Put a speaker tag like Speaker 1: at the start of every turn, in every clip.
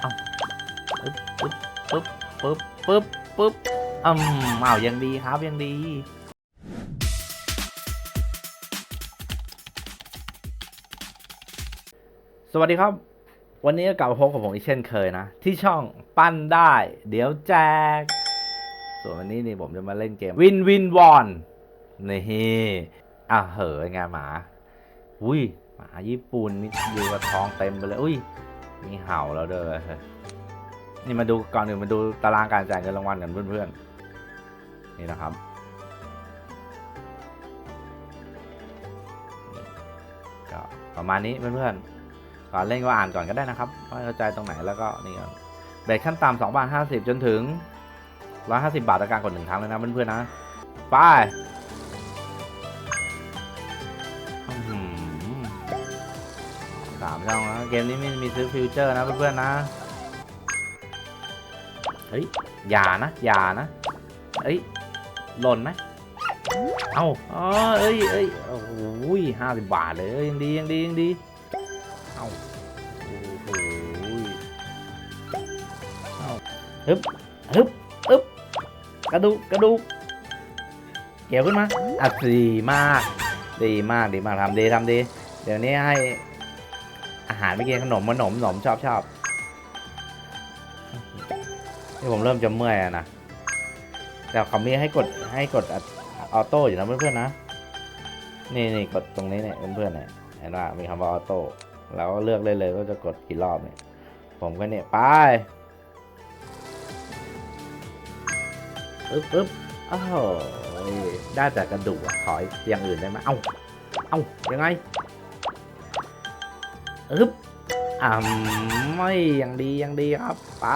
Speaker 1: เอาปึ๊บปึ๊บปึ๊บปึ๊บปึ๊บปึ๊บอืมอ้าวยังดีครับยังดีสวัสดีครับ วันนี้ก็กลับมาพบกับผมอีกเช่นเคยนะ ที่ช่องปั้นได้ เดี๋ยวแจก ส่วนวันนี้นี่ผมจะมาเล่นเกมวินวินวอนนี่อะเหอะไงหมา อุ้ยหมาญี่ปุ่นนี่อยู่กับทองเต็มไปเลย อุ้ย มีเห่าแล้วเด้อนี่มาดูก่อนอื่นมาดูตารางการจ่ายเงินรางวัลกันเพื่อนๆนี่นะครับก็ประมาณนี้เพื่อนๆก่อนเล่นก็อ่านก่อนก็ได้นะครับว่าเข้าใจตรงไหนแล้วก็นี่เบรกขั้นต่ำสองบาทห้าสิบจนถึงร้อยห้าสิบาทต่อการกดหนึ่งครั้งเลยนะเพื่อนๆนะไป สามช่องนะเกมนี้ไม่มีซื้อฟิวเจอร์นะเพื่อนๆนะ เฮ้ย อย่านะ อย่านะเอ้ย หล่นไหมเอ้าอ๋อเอ้ยเอ้ยโอ้โหห้าสิบบาทเลยยังดียังดียังดี เอ้าโอ้โหเอ้าฮึบฮึบฮึบกระดูกกระดูกเกี่ยวขึ้นมาอะดีมาก ดีมาก ดีมากทำดีทำดี เดี๋ยวนี้ให้ อาหารไม่กินขนมขนมขนมชอบชอบนี่ผมเริ่มจะเมื่อยนะแต่เขามีให้กดให้กดออโต้อยู่นะเพื่อนๆนะนี่นี่กดตรงนี้เนี่ยเพื่อนๆเนี่ยเห็นว่ามีคำว่าออโต้เราก็เลือกเลยเลยว่าจะกดกี่รอบเนี่ยผมก็เนี่ยไปปึ๊บปึ๊บอ้าวได้แต่กระดูกอะขออย่างอื่นได้ไหมเอ้าเอ้ายังไง อึ๊บอ่าไม่ยังดียังดีครับ ไป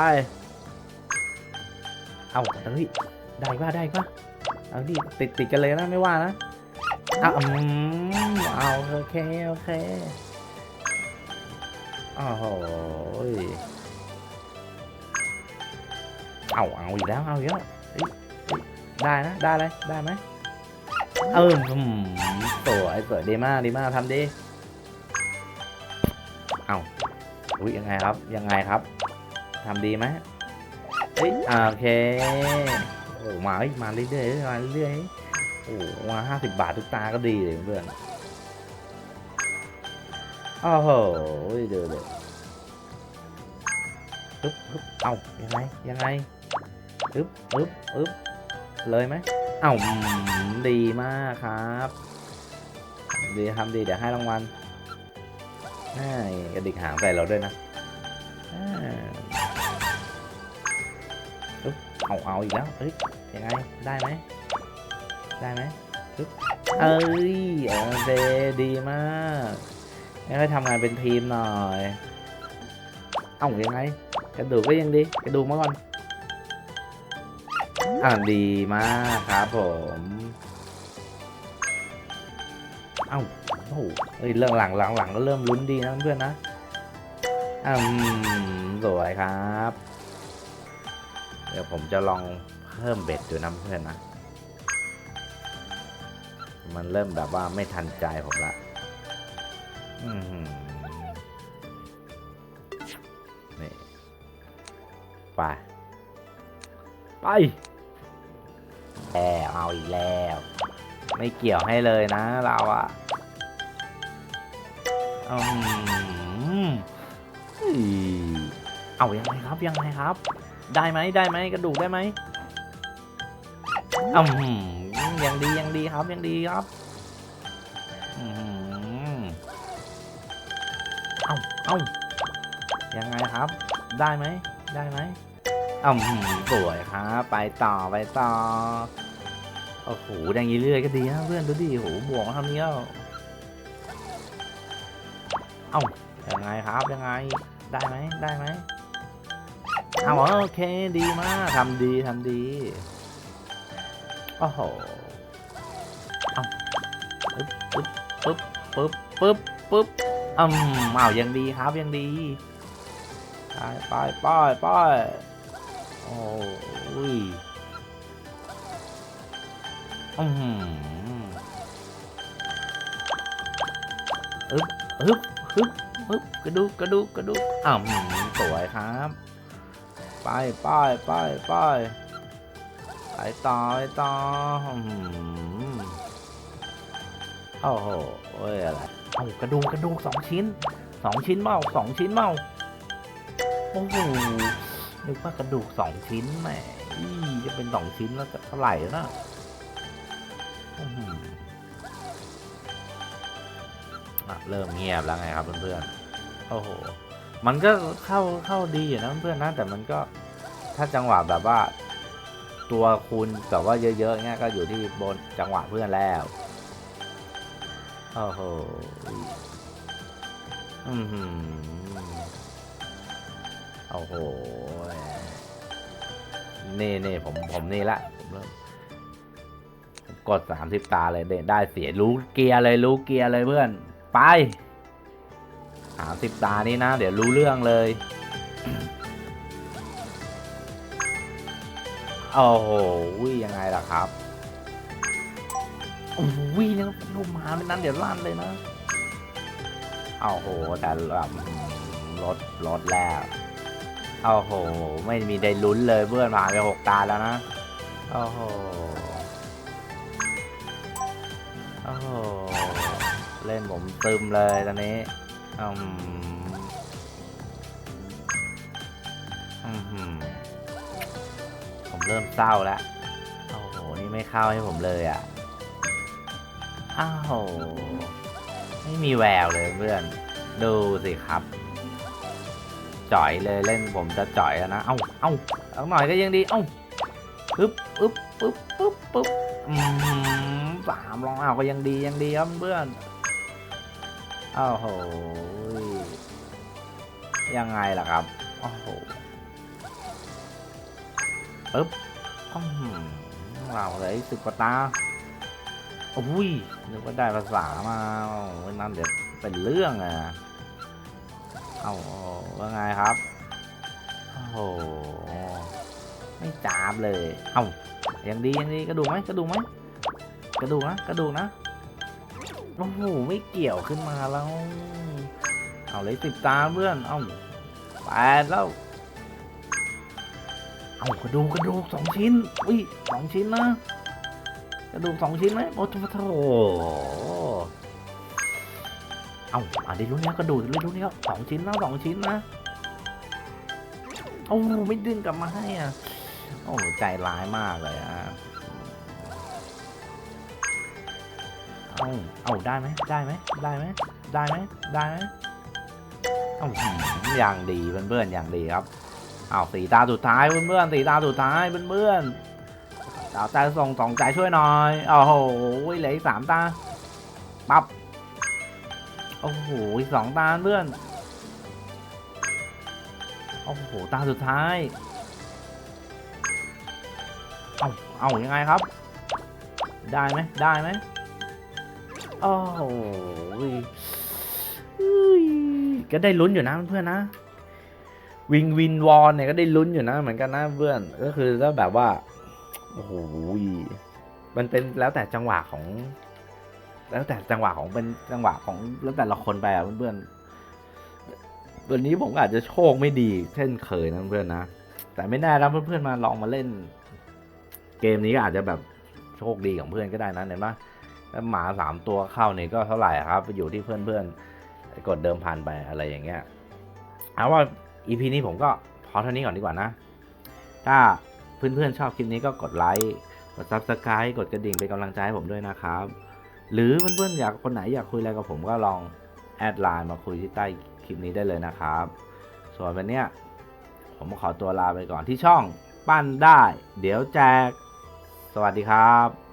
Speaker 1: เอาเฮ้ยได้ป่ะได้ป่ะเอาดิติดติดกันเลยนะไม่ว่านะเอาอืมเอาโอเคโอเคโอ้โหเอาเอาอีกแล้วเอาอีกแล้วเยเฮ้ยได้นะได้เลยได้ไหมเอออืมสวยสวยดีมากดีมากทำดี อุ้ยยังไงครับ ยังไงครับทำดีไหมเฮ้ยอ่าโอเคโอ้มาเอ้ยมาเรื่อยๆมาเรื่อยๆโอ้มาห้าสิบบาททุกตาก็ดีเลยเพื่อนโอ้โหเดี๋ยวเดี๋ยวปึ๊บปึ๊บเอ้ายังไงยังไงปึ๊บปึ๊บปึ๊บเลยไหมเอ้าอืมดีมากครับ ดีทำดีเดี๋ยวให้รางวัลให้ กระดิกหางใส่เราด้วยนะอ่าเอาเอาอีกแล้วเฮ้ยยังไง ได้ไหม ได้ไหมปึ๊บเอ้ยโอเคดีมากงั้นให้ทำงานเป็นทีมหน่อยเอ้ายังไง กระดูกก็ยังดี กระดูกมาก่อน อ่าดีมากครับผม เอ้า โอ้โหเฮ้ยเรื่องหลังหลังหลังก็เริ่มลุ้นดีนะเพื่อนนะอืมสวยครับ เดี๋ยวผมจะลองเพิ่มเบ็ดดูนะเพื่อนนะ มันเริ่มแบบว่าไม่ทันใจผมละอือหือนี่ไป ไปแล้วเอาอีกแล้ว ไม่เกี่ยวให้เลยนะเราอะ เฮ้ยเอายังไงครับยังไงครับ ได้ไหมได้ไหมกระดูกได้ไหมอืมยังดียังดีครับยังดีครับอืมเอาเอายังไงครับ ได้ไหมได้ไหมอืมสวยครับ ไปต่อไปต่อโอ้โหดังยีเรื่อยก็ดีนะเพื่อนดูดิโหบวกมาทำนี้แล้ว เอ้ายังไงครับยังไงได้ไหมได้ไหมเอาโอเคดีมากทำดีทำดีโอ้โหเอาปึ๊บปึ๊บปึ๊บปึ๊บปึ๊บปึ๊บอืมเอายังดีครับยังดีไปไปไปไปโอ้ยอืมอึ๊บอึ๊บ อึ๊บอึ๊บกระดูกกระดูกกระดูกอ่าสวยครับ ไปไปไปไปไปต่อไปต่ออื้อโอ้โหเอ้ยอะไรเอากระดูกกระดูกสองชิ้นสองชิ้นเมาสองชิ้นเมาโอ้โหนึกว่ากระดูกสองชิ้นแหมอี้จะเป็นสองชิ้นแล้วจะเท่าไหร่นะอื้อหืออะ เริ่มเงียบแล้วไงครับเพื่อนๆโอ้โหมันก็เข้าเข้าดีอยู่นะเพื่อนๆนะแต่มันก็ถ้าจังหวะแบบว่า ตัวคูณแบบว่าเยอะๆเงี้ยก็อยู่ที่บนจังหวะเพื่อนแล้วโอ้โหอือหือโอ้โหนี่นี่ผมผมนี่ละผมเริ่มกดสามสิบตาเลยได้ได้เสียรู้เกียร์เลยรู้เกียร์เลยเพื่อน ไปสามสิบตานี้นะ เดี๋ยวรู้เรื่องเลย โอ้โหยังไงล่ะครับโอ้โหวิเนี่ยลูกหมาเป็นนั้นเดี๋ยวลั่นเลยนะโอ้โห แต่แบบรถรถแล้วโอ้โห ไม่มีได้ลุ้นเลยเพื่อนผ่านไปหกตาแล้วนะโอ้โหโอ้โห เล่นผมตึมเลยตอนนี้อืมอืมผมเริ่มเศร้าแล้วโอ้โห นี่ไม่เข้าให้ผมเลยอะ อ้าว ไม่มีแววเลยเพื่อน ดูสิครับ จ่อยเลยเล่นผมจะจ่อยแล้วนะ เอ้า เอ้าเอาหน่อยก็ยังดี เอ้าปึ๊บปึ๊บปึ๊บปึ๊บปึ๊บอืมสามลองเอาก็ยังดียังดีครับเพื่อน โอ้โหยังไงล่ะครับโอ้โหปึ๊บเราเลยสิบกว่าตาโอ้ยนึกว่าได้ภาษามานั่นเดี๋ยวเป็นเรื่องอะเอาว่าไงครับ โอ้โห ไม่จาบเลย เอายังดียังดีกระดูกไหมกระดูกไหมกระดูกนะกระดูกนะ โอ้โหไม่เกี่ยวขึ้นมาแล้ว เอาเลยสิบตาเพื่อน เอ้าแปดแล้ว เอากระดูกกระดูกสองชิ้น อุ้ยสองชิ้นนะ กระดูกสองชิ้นไหมโอ้โหโถเอาอะได้รู้เนี้ยกระดูกได้รู้เนี้ยสองชิ้นนะสองชิ้นนะโอ้ไม่ดึงกลับมาให้อะ โอ้ใจร้ายมากเลยอะ เอาเอาได้ไหมได้ไหมได้ไหมได้ไหมได้ไหมเอาอย่างดีเพื่อนๆอย่างดีครับเอาสีตาสุดท้ายเพื่อนๆสีตาสุดท้ายเพื่อนๆเอาแต่ส่งสองใจช่วยหน่อยโอ้โหเหลืออีกสามตาปั๊บโอ้โหสองตาเพื่อนโอ้โหตาสุดท้ายเอาเอายังไงครับ ได้ไหมได้ไหม โอ้โหอุ้ยก็ได้ลุ้นอยู่นะเพื่อนนะ วิงวินวอนเนี่ยก็ได้ลุ้นอยู่นะ เหมือนกันนะเพื่อน ก็คือก็แบบว่า โอ้โห มันเป็นแล้วแต่จังหวะของ แล้วแต่จังหวะของเป็นจังหวะของแล้วแต่ละคนไปอะเพื่อนๆวันนี้ผมอาจจะโชคไม่ดี เช่นเคยนะเพื่อนนะ แต่ไม่แน่นะเพื่อนๆมาลองมาเล่น เกมนี้ก็อาจจะแบบโชคดีของเพื่อนก็ได้นะเห็นปะแล้วหมาสามตัวเข้าเนี่ยก็เท่าไหร่ครับ อยู่ที่เพื่อนๆกดเดิมพันไปอะไรอย่างเงี้ยเอาว่า EP นี้ผมก็พอเท่านี้ก่อนดีกว่านะ ถ้าเพื่อนๆชอบคลิปนี้ก็กดไลค์กด Subscribe กดกระดิ่งเป็นกำลังใจให้ผมด้วยนะครับ หรือเพื่อนๆอยากคนไหนอยากคุยอะไรกับผมก็ลองแอดไลน์มาคุยที่ใต้คลิปนี้ได้เลยนะครับ ส่วนวันนี้ผมขอตัวลาไปก่อนที่ช่องปั้นได้ เดี๋ยวแจก สวัสดีครับ